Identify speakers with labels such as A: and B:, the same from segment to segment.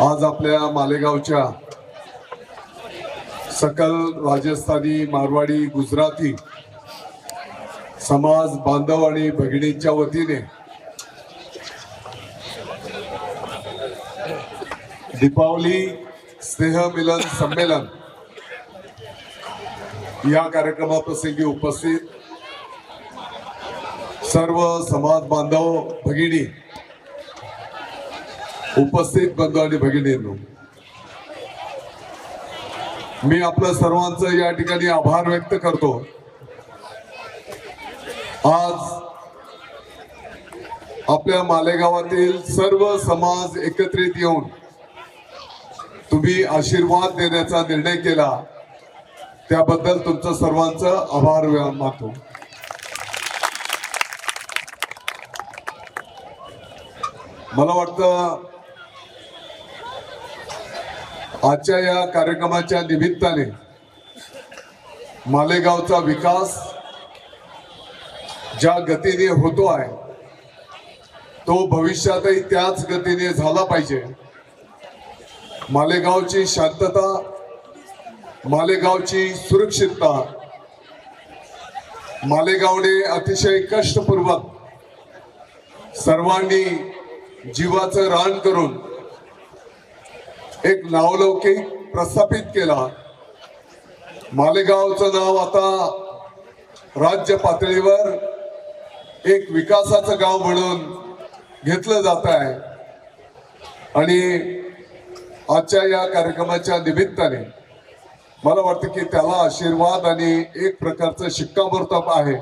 A: आज आपल्या मालेगावच्या सकल राजस्थानी मारवाडी गुजराती समाज बांधव आणि भगिनींच्या वतीने दीपावली स्नेहमिलन संमेलन या कार्यक्रमाप्रसंगी उपस्थित सर्व समाज बांधव भगिनी उपस्थित बंधू आणि भगिनींनो मी आपलं सर्वांचं या ठिकाणी आभार व्यक्त करतो. आज आपल्या मालेगावातील सर्व समाज एकत्रित येऊन तुम्ही आशीर्वाद देण्याचा निर्णय केला त्याबद्दल तुमचं सर्वांचं आभार व्य- मानतो. मला वाटतं आजच्या या कार्यक्रमाच्या निमित्ताने मालेगावचा विकास ज्या गतीने होतो आहे तो भविष्यातही त्याच गतीने झाला पाहिजे. मालेगावची शांतता मालेगावची सुरक्षितता मालेगावने अतिशय कष्टपूर्वक सर्वांनी जीवाचं रान करून एक नावलौकिक प्रस्थापित केला. मालेगावचं नाव आता राज्य पातळीवर एक विकासाचं गाव म्हणून घेतलं जात आहे. आणि आजच्या या कार्यक्रमाच्या निमित्ताने मला वाटतं की त्याला आशीर्वाद आणि एक प्रकारचं शिक्कामोर्तब आहे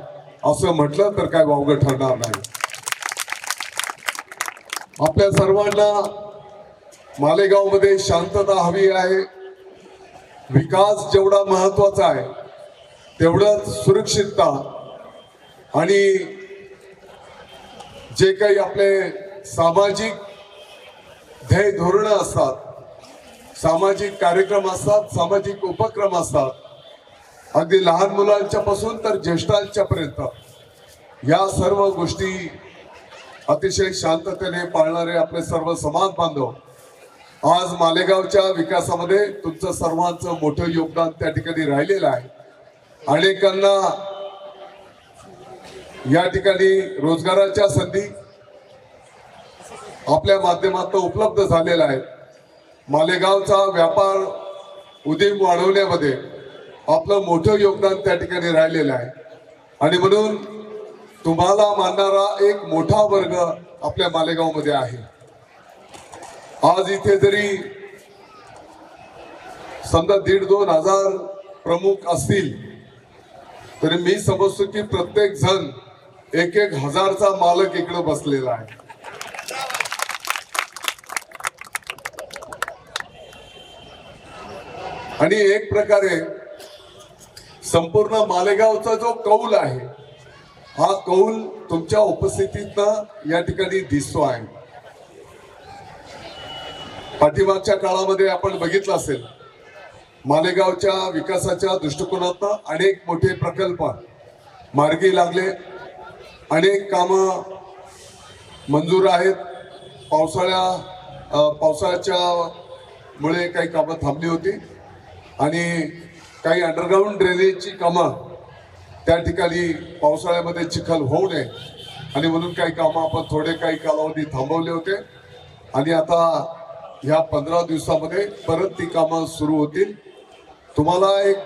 A: असं म्हटलं तर काय वावगं ठरणार नाही. आपल्या सर्वांना मालेगावमध्ये शांतता हवी आहे. विकास जेवढा महत्त्वाचा आहे तेवढंच सुरक्षितता आणि जे काही आपले सामाजिक ध्येय धोरणं असतात सामाजिक कार्यक्रम असतात सामाजिक उपक्रम असतात अगदी लहान मुलांच्या पासून तर ज्येष्ठांच्या पर्यंत या सर्व गोष्टी अतिशय शांततेने पाळणारे आपले सर्व समाज बांधव आज मालेगावच्या विकासामध्ये तुमचं सर्वांचं मोठं योगदान त्या ठिकाणी राहिलेलं आहे. अनेकांना या ठिकाणी रोजगाराच्या संधी आपल्या माध्यमातून उपलब्ध झालेल्या आहेत. मालेगावचा व्यापार उदीम वाढवण्यामध्ये आपलं मोठं योगदान त्या ठिकाणी राहिलेलं आहे. आणि म्हणून तुम्हाला मानणारा एक मोठा वर्ग आपल्या मालेगावमध्ये आहे. आज इथे जरी समजा दीड दोन हजार प्रमुख असतील तरी मी समजतो की प्रत्येक जण एक एक हजारचा मालक इकडे बसलेला आहे. आणि एक प्रकारे संपूर्ण मालेगावचा जो कौल आहे हा कौल तुमच्या उपस्थितीतनं या ठिकाणी दिसतो आहे. पाठीमागच्या काळामध्ये आपण बघितलं असेल मालेगावच्या विकासाच्या दृष्टिकोनातनं अनेक मोठे प्रकल्प मार्गी लागले. अनेक कामं मंजूर आहेत. पावसाळ्या पावसाळ्याच्या मुळे काही कामं थांबली होती आणि काही अंडरग्राऊंड ड्रेनेजची कामं त्या ठिकाणी पावसाळ्यामध्ये चिखल होऊ नये आणि म्हणून काही कामं आपण थोडे काही कालावधी थांबवले होते. आणि आता ह्या पंधरा दिवसामध्ये परत ती कामं सुरू होतील. तुम्हाला एक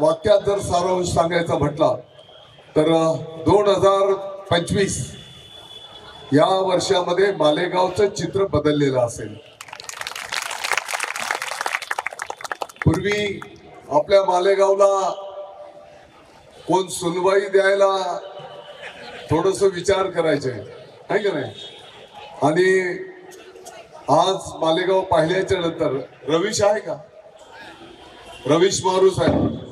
A: वाक्यात जर सारांश सांगायचा म्हटला तर दोन हजार पंचवीस या वर्षामध्ये मालेगावचं चित्र बदललेलं असेल. पूर्वी आपल्या मालेगावला कोण सुनवाई द्यायला थोडस विचार करायचे आहे का नाही? आणि आज मालेगाव पाहिल्याच्या नंतर रवीश आहे का? रवीश मारूस आहे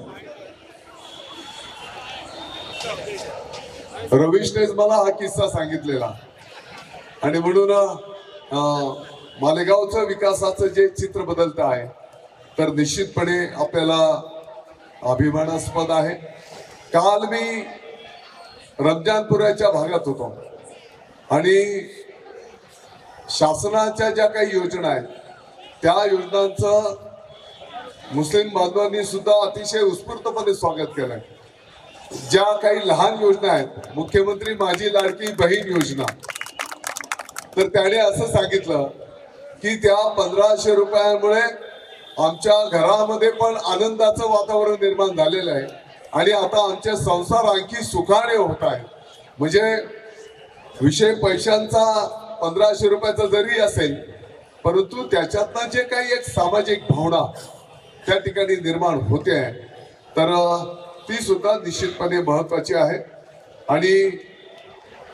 A: रवीशनेच मला हा किस्सा सांगितलेला. आणि म्हणून मालेगावचं विकासाचं जे चित्र बदलत आहे तर निश्चितपणे आपल्याला अभिमानास्पद आहे. काल मी रमजानपुराच्या भागात होतो. आणि शासनाच्या ज्या काही योजना आहेत त्या योजनांचं मुस्लिम बांधवांनी सुद्धा अतिशय उत्स्फूर्तपणे स्वागत केलंय. ज्या काही लहान योजना आहेत मुख्यमंत्री माझी लाडकी बहीण योजना तर त्याने असं सांगितलं की त्या पंधराशे रुपयांमुळे आमच्या घरामध्ये पण आनंदाचं वातावरण निर्माण झालेलं आहे आणि आता आमचे संसार आणखी सुखाने होत आहे. म्हणजे विषय पैशांचा पंधराशे रुपयाचा जरी असेल परंतु त्याच्यातनं जे काही एक सामाजिक भावना त्या ठिकाणी निर्माण होते आहे तर ती सुद्धा निश्चितपणे महत्वाची आहे. आणि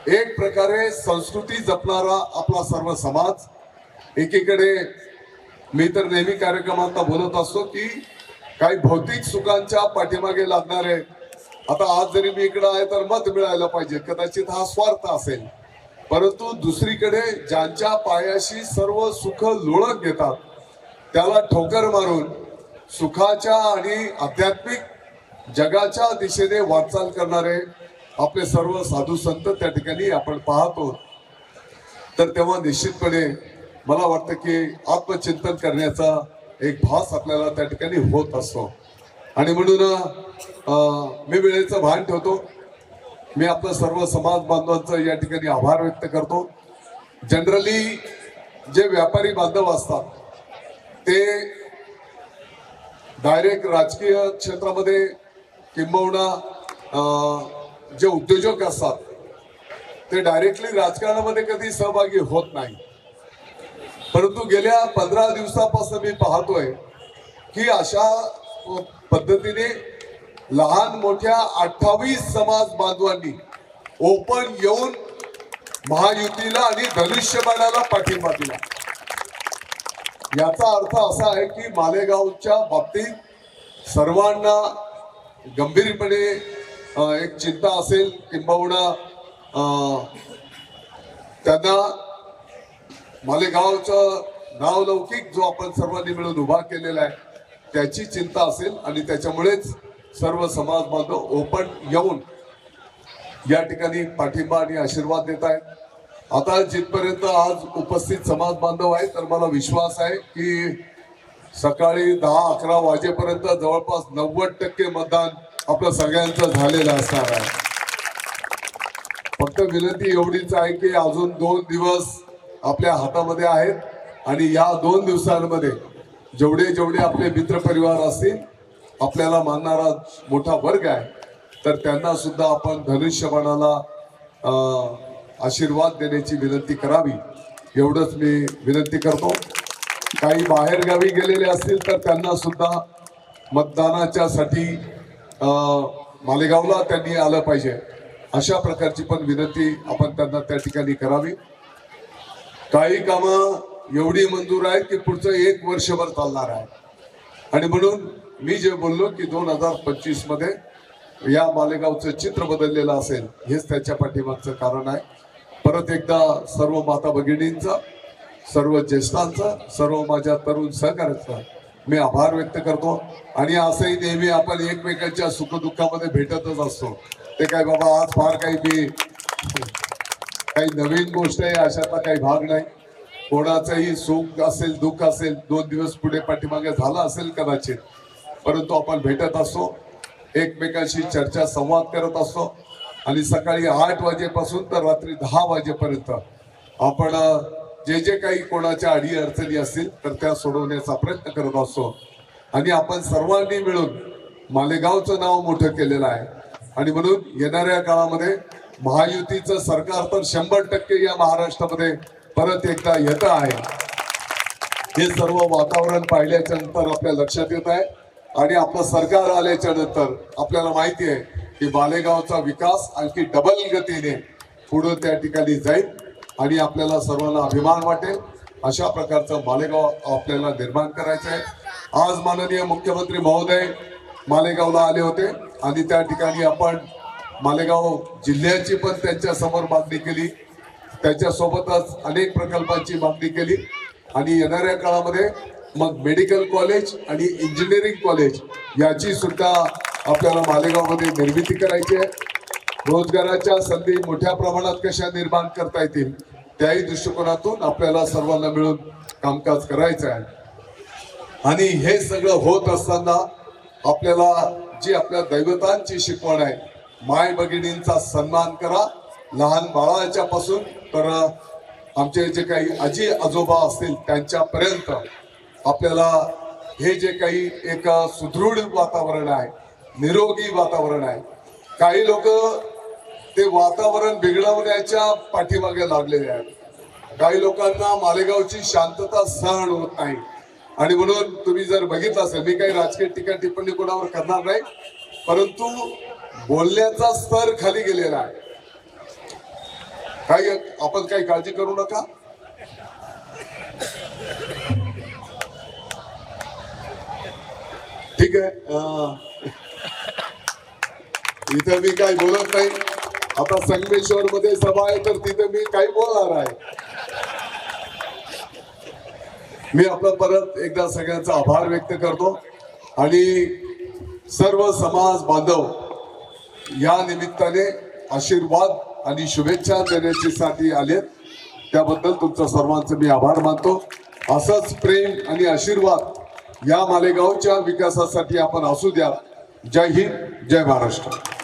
A: एक प्रकारे संस्कृती जपणारा आपला सर्व समाज एकीकडे मी तर नेहमी कार्यक्रमांना बोलत असतो की काही भौतिक सुखांच्या पाठीमागे लागणारे आता आज जरी मी इकडं आहे तर मत मिळायला पाहिजे. कदाचित हा स्वार्थ असेल. परंतु दुसरीकडे ज्यांच्या पायाशी सर्व सुख लोळत घेतात त्याला ठोकर मारून सुखाच्या आणि आध्यात्मिक जगाच्या दिशेने वाटचाल करणारे आपले सर्व साधू संत त्या ठिकाणी आपण पाहतो. तर तेव्हा निश्चितपणे मला वाटतं की आत्मचिंतन करण्याचा एक भास आपल्याला त्या ठिकाणी होत असतो. आणि म्हणून मी वेळेचं भान ठेवतो. मी आपलं सर्व समाज बांधवांचं या ठिकाणी आभार व्यक्त करतो. जनरली जे व्यापारी बांधव असतात ते डायरेक्ट राजकीय क्षेत्रामध्ये किंबहुना अं, जे उद्योजक असतात ते डायरेक्टली राजकारणामध्ये कधी सहभागी होत नाही. परंतु गेल्या पंधरा दिवसापासून मी पाहतोय की अशा पद्धतीने लहान मोठ्या अठ्ठावीस समाज बांधवांनी ओपन येऊन महायुतीला आणि धनुष्यबाणाला पाठिंबा दिला. याचा अर्थ असा आहे की मालेगावच्या बाबतीत सर्वांना गंभीरपणे एक चिंता असेल किंबहुना अं, त्यांना मालेगावचं नावलौकिक जो आपण सर्वांनी मिळून उभा केलेला आहे त्याची चिंता असेल आणि त्याच्यामुळेच सर्व समाज बांधव ओपन येऊन या ठिकाणी पाठिंबा आणि आशीर्वाद देत आहेत. आता जिथपर्यंत आज उपस्थित समाज बांधव आहे तर मला विश्वास आहे की सकाळी दहा अकरा वाजेपर्यंत जवळपास नव्वद टक्के मतदान आपलं सगळ्यांचं झालेलं असणार आहे. फक्त विनंती एवढीच आहे की अजून दोन दिवस आपल्या हातामध्ये आहेत आणि या दोन दिवसांमध्ये जेवढे जेवढे आपले मित्रपरिवार असतील आपल्याला मानणारा मोठा वर्ग आहे. तर त्यांना सुद्धा आपण धनुष्यबाणाला आशीर्वाद देण्याची विनंती करावी. एवढंच मी विनंती करतो. काही बाहेरगावी गेलेले असतील तर त्यांना सुद्धा मतदानाच्या साठी मालेगावला त्यांनी आलं पाहिजे. अशा प्रकारची पण विनंती आपण त्यांना त्या ठिकाणी करावी. काही कामं एवढी मंजूर आहेत की पुढचं एक वर्षभर चालणार आहे. आणि म्हणून मी जे बोललो की दोन हजार पंचवीसमध्ये या मालेगावचं चित्र बदललेलं असेल हेच त्याच्या पाठीमागचं कारण आहे. परत एकदा सर्व माता भगिनींचा सर्व ज्येष्ठांचा सर्व माझ्या तरुण सहकार्याचा मी आभार व्यक्त करतो. आणि असंही नेहमी आपण एकमेकांच्या सुखदुःखामध्ये भेटतच असतो. ते काय बाबा आज फार काही मी काही नवीन गोष्ट आहे अशातला काही भाग नाही. कोणाचंही सुख असेल दुःख असेल दोन दिवस पुढे पाठीमागे झाला असेल कदाचित परंतु आपण भेटत असतो एकमेकांशी चर्चा संवाद करत असतो आणि सकाळी आठ वाजेपासून तर रात्री दहा वाजेपर्यंत आपण जे जे काही कोणाच्या अडी अडचणी असतील तर त्या सोडवण्याचा प्रयत्न करत असतो. आणि आपण सर्वांनी मिळून मालेगावचं नाव मोठं केलेलं आहे. आणि म्हणून येणाऱ्या काळामध्ये महायुतीचं सरकार तर शंभर टक्के या महाराष्ट्रामध्ये परत एकदा येत आहे. हे सर्व वातावरण पाहिल्याच्या नंतर आपल्या लक्षात येत आहे. आणि आपलं सरकार आल्याच्यानंतर आपल्याला माहिती आहे की मालेगावचा विकास आणखी डबल गतीने पुढे त्या ठिकाणी जाईल आणि आपल्याला सर्वांना अभिमान वाटेल. अशा प्रकारचं मालेगाव आपल्याला निर्माण करायचं आहे. आज माननीय मुख्यमंत्री महोदय मालेगावला आले होते आणि त्या ठिकाणी आपण मालेगाव जिल्ह्याची पण त्यांच्यासमोर मागणी केली. त्याच्यासोबतच अनेक प्रकल्पांची मागणी केली. आणि येणाऱ्या काळामध्ये मग मेडिकल कॉलेज आणि इंजिनिअरिंग कॉलेज याची सुद्धा आपल्याला मालेगावमध्ये निर्मिती करायची आहे. रोजगाराच्या संधी मोठ्या प्रमाणात कशा निर्माण करता येतील त्याही दृष्टिकोनातून आपल्याला सर्वांना मिळून कामकाज करायचं आहे. आणि हे सगळं होत असताना आपल्याला जी आपल्या दैवतांची शिकवण आहे माय भगिनींचा सन्मान करा. लहान बाळाच्या पासून तर आमचे जे काही आजी आजोबा असतील त्यांच्यापर्यंत आपल्याला हे जे काही एक सुदृढ वातावरण आहे निरोगी वातावरण आहे काही लोक ते वातावरण बिघडवण्याच्या पाठीमागे लागलेले आहेत. काही लोकांना मालेगावची शांतता सहन होत नाही. आणि म्हणून तुम्ही जर बघितलं असेल मी काही राजकीय टीका टिप्पणी कोणावर करणार नाही परंतु बोलण्याचा स्तर खाली गेलेला आहे. काही आपण काही काळजी करू नका. ठीक आहे. इथं मी काही बोलत नाही. आता संगमेश्वर मध्ये सभा आहे तर तिथे मी काही बोलणार आहे. मी आपलं परत एकदा सगळ्यांचा आभार व्यक्त करतो. आणि सर्व समाज बांधव या निमित्ताने आशीर्वाद आणि शुभेच्छा देण्याची साठी आलेत. त्याबद्दल तुमचा सर्वांचे मी आभार मानतो. असंच प्रेम आणि आशीर्वाद या मालेगावच्या विकासासाठी आपण असू द्या. जय हिंद जय महाराष्ट्र.